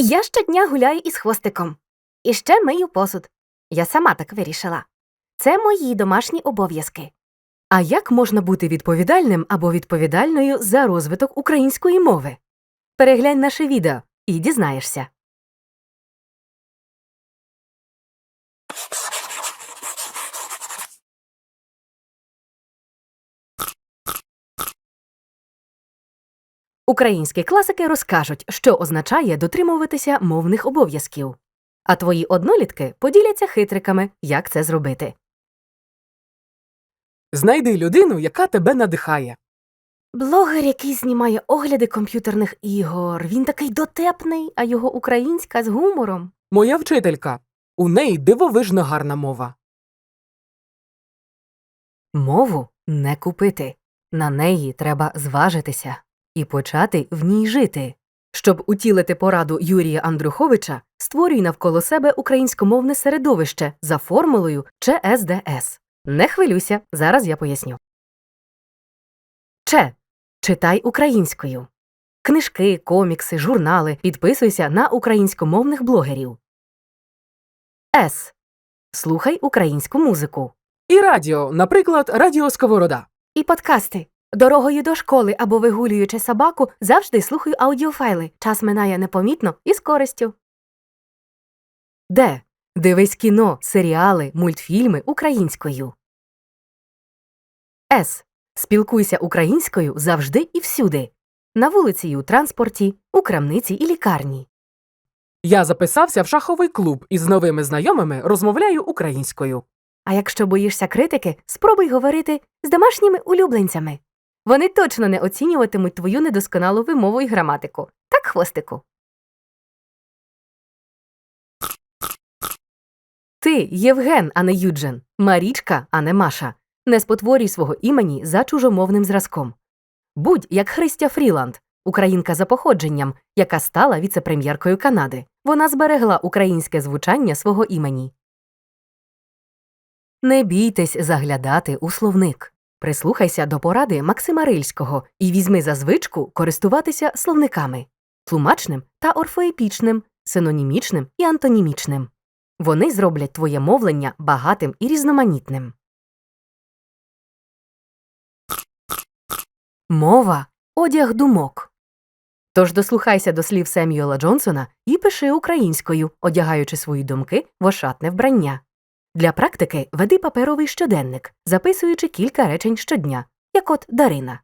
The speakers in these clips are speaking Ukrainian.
Я щодня гуляю із хвостиком. І ще мию посуд. Я сама так вирішила. Це мої домашні обов'язки. А як можна бути відповідальним або відповідальною за розвиток української мови? Переглянь наше відео і дізнаєшся. Українські класики розкажуть, що означає дотримуватися мовних обов'язків. А твої однолітки поділяться хитриками, як це зробити. Знайди людину, яка тебе надихає. Блогер, який знімає огляди комп'ютерних ігор, він такий дотепний, а його українська з гумором. Моя вчителька. У неї дивовижно гарна мова. Мову не купити. На неї треба зважитися і почати в ній жити. Щоб утілити пораду Юрія Андруховича, створюй навколо себе українськомовне середовище за формулою ЧСДС. Не хвилюйся, зараз я поясню. Че. Читай українською. Книжки, комікси, журнали. Підписуйся на українськомовних блогерів. С. Слухай українську музику. І радіо, наприклад, Радіо Сковорода. І подкасти. Дорогою до школи або вигулюючи собаку, завжди слухаю аудіофайли. Час минає непомітно і з користю. Д. Дивись кіно, серіали, мультфільми українською. С. Спілкуйся українською завжди і всюди. На вулиці і у транспорті, у крамниці і лікарні. Я записався в шаховий клуб і з новими знайомими розмовляю українською. А якщо боїшся критики, спробуй говорити з домашніми улюбленцями. Вони точно не оцінюватимуть твою недосконалу вимову і граматику. Так, хвостику. Ти Євген, а не Юджин, Марічка, а не Маша. Не спотворюй свого імені за чужомовним зразком. Будь як Христя Фріланд, українка за походженням, яка стала віцепрем'єркою Канади. Вона зберегла українське звучання свого імені. Не бійтесь заглядати у словник. Прислухайся до поради Максима Рильського і візьми за звичку користуватися словниками тлумачним та орфоепічним, синонімічним і антонімічним. Вони зроблять твоє мовлення багатим і різноманітним. Мова одяг думок. Тож дослухайся до слів Семюела Джонсона і пиши українською, одягаючи свої думки в ошатне вбрання. Для практики веди паперовий щоденник, записуючи кілька речень щодня, як от Дарина.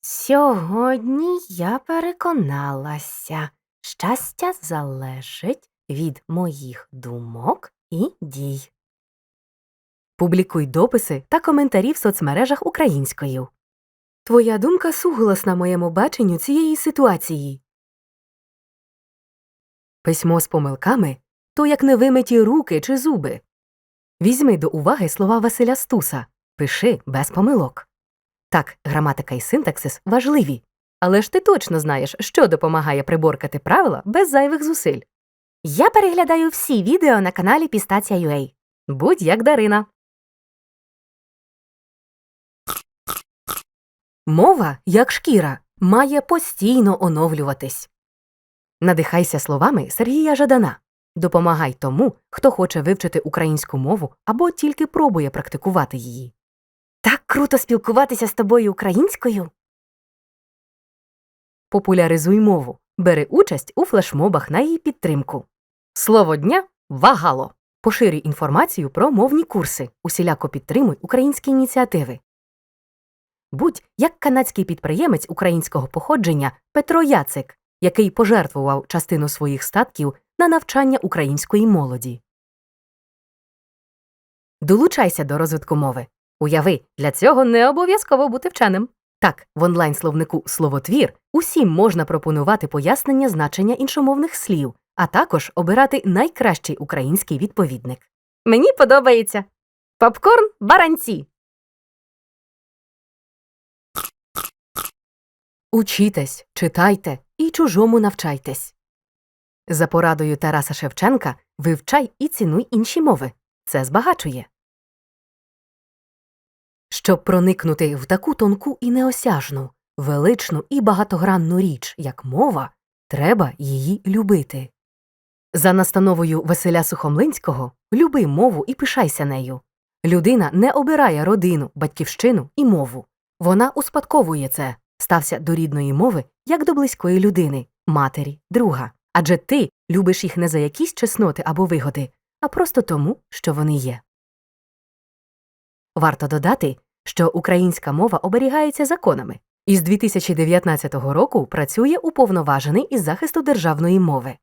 Сьогодні я переконалася, щастя залежить від моїх думок і дій. Публікуй дописи та коментарі в соцмережах українською. Твоя думка суголосна моєму баченню цієї ситуації. Письмо з помилками то як невимиті руки чи зуби. Візьми до уваги слова Василя Стуса пиши без помилок. Так, граматика і синтаксис важливі, але ж ти точно знаєш, що допомагає приборкати правила без зайвих зусиль. Я переглядаю всі відео на каналі Пістація.ua. Будь як Дарина. Мова, як шкіра, має постійно оновлюватись. Надихайся словами Сергія Жадана. Допомагай тому, хто хоче вивчити українську мову або тільки пробує практикувати її. Так круто спілкуватися з тобою українською. Популяризуй мову. Бери участь у флешмобах на її підтримку. Слово дня вагало. Поширюй інформацію про мовні курси. Усіляко підтримуй українські ініціативи. Будь як канадський підприємець українського походження Петро Яцик, який пожертвував частину своїх статків на навчання української молоді. Долучайся до розвитку мови. Уяви, для цього не обов'язково бути вченим. Так, в онлайн-словнику словотвір усім можна пропонувати пояснення значення іншомовних слів, а також обирати найкращий український відповідник. Мені подобається. Попкорн баранці. Учітесь, читайте і чужому навчайтесь. За порадою Тараса Шевченка вивчай і цінуй інші мови. Це збагачує. Щоб проникнути в таку тонку і неосяжну, величну і багатогранну річ, як мова, треба її любити. За настановою Василя Сухомлинського люби мову і пишайся нею. Людина не обирає родину, батьківщину і мову. Вона успадковує це, стався до рідної мови як до близької людини, матері, друга. Адже ти любиш їх не за якісь чесноти або вигоди, а просто тому, що вони є. Варто додати, що українська мова оберігається законами, і з 2019 року працює уповноважений із захисту державної мови.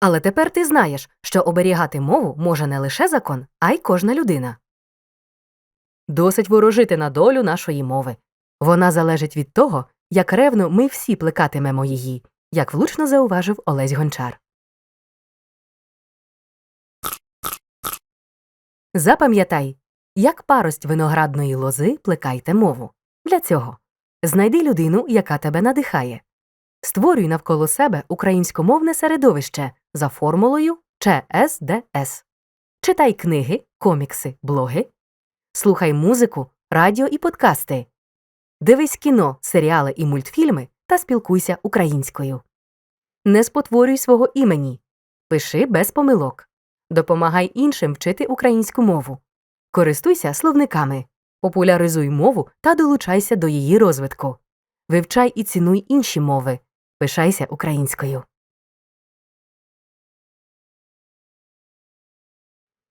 Але тепер ти знаєш, що оберігати мову може не лише закон, а й кожна людина. Досить ворожити на долю нашої мови. Вона залежить від того, як ревно ми всі плекатимемо її, як влучно зауважив Олесь Гончар. Запам'ятай, як парость виноградної лози плекайте мову. Для цього знайди людину, яка тебе надихає. Створюй навколо себе українськомовне середовище за формулою ЧСДС. Читай книги, комікси, блоги. Слухай музику, радіо і подкасти. Дивись кіно, серіали і мультфільми та спілкуйся українською. Не спотворюй свого імені. Пиши без помилок. Допомагай іншим вчити українську мову. Користуйся словниками. Популяризуй мову та долучайся до її розвитку. Вивчай і цінуй інші мови. Пишайся українською.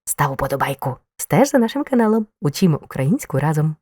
Став уподобайку. Стеж за нашим каналом. Учимо українську разом.